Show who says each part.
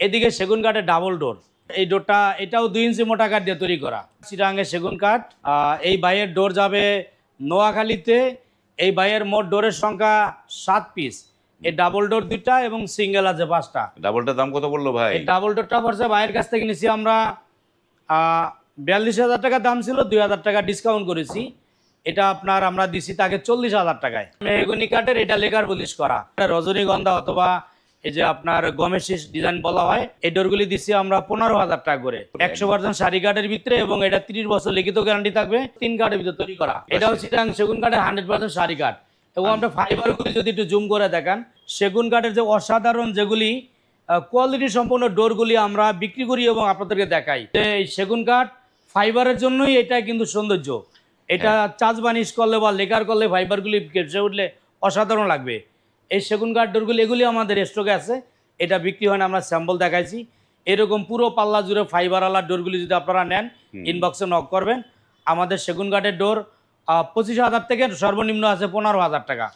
Speaker 1: এদিকে সেগুন কাঠের ডাবল ডোর এই ডোরটা এটাও দুই ইঞ্চি মোটা কাঠ দিয়ে তৈরি করা। চিরাঙ্গে সেগুন কাঠ এই বাইয়ের ডোর যাবে নোয়াখালীতে। এই বাইয়ের মোট ডোরের সংখ্যা সাত পিস এই ডাবল ডোর দুইটা এবং সিঙ্গেল আছে পাঁচটা।
Speaker 2: ডাবলটার দাম কত বলল ভাই?
Speaker 1: এই ডাবল ডোরটা পড়ছে বাইরের কাছ থেকে নিছি আমরা বিয়াল্লিশ হাজার টাকা দাম ছিল দুই হাজার টাকা ডিসকাউন্ট করেছি। এটা আপনার আমরা দিছি তাকে চল্লিশ হাজার টাকায়। মেহগুনি কাঠের এটা লেকার পলিশ করা। এটা রজনীগন্ধা অথবা এই যে আপনার গমের শীষ ডিজাইন বলা হয় এই ডোরগুলি দিচ্ছি আমরা পনেরো হাজার টাকা করে। একশো পার্সেন্ট শাড়ি কাঠের ভিতরে এবং এটা তিরিশ বছর লিখিত গ্যারান্টি থাকবে তিন কাঠের ভিতরে তৈরি করা। এটা হচ্ছে সেগুন কাঠের হান্ড্রেড পার্সেন্ট শাড়ি কাঠ। এবং আমরা ফাইবারগুলি যদি একটু জুম করে দেখান সেগুন কাঠের যে অসাধারণ যেগুলি কোয়ালিটি সম্পন্ন ডোরগুলি আমরা বিক্রি করি এবং আপনাদেরকে দেখাই। এই সেগুন কাঠ ফাইবারের জন্যই এটা কিন্তু সৌন্দর্য। এটা চার্জ বানিশ করলে বা লেকার করলে ফাইবারগুলি উঠলে অসাধারণ লাগবে। এই সেগুন কাঠ ডোরগুলি এগুলি আমাদের স্টকে আছে। এটা বিক্রি হয় না আমরা স্যাম্পল দেখাইছি। এরকম পুরো পাল্লা জুড়ে ফাইবারওয়ালা ডোরগুলি যদি আপনারা নেন ইনবক্সে নক করবেন। আমাদের সেগুন কাঠের ডোর পঁচিশ হাজার থেকে সর্বনিম্ন আছে পনেরো হাজার টাকা।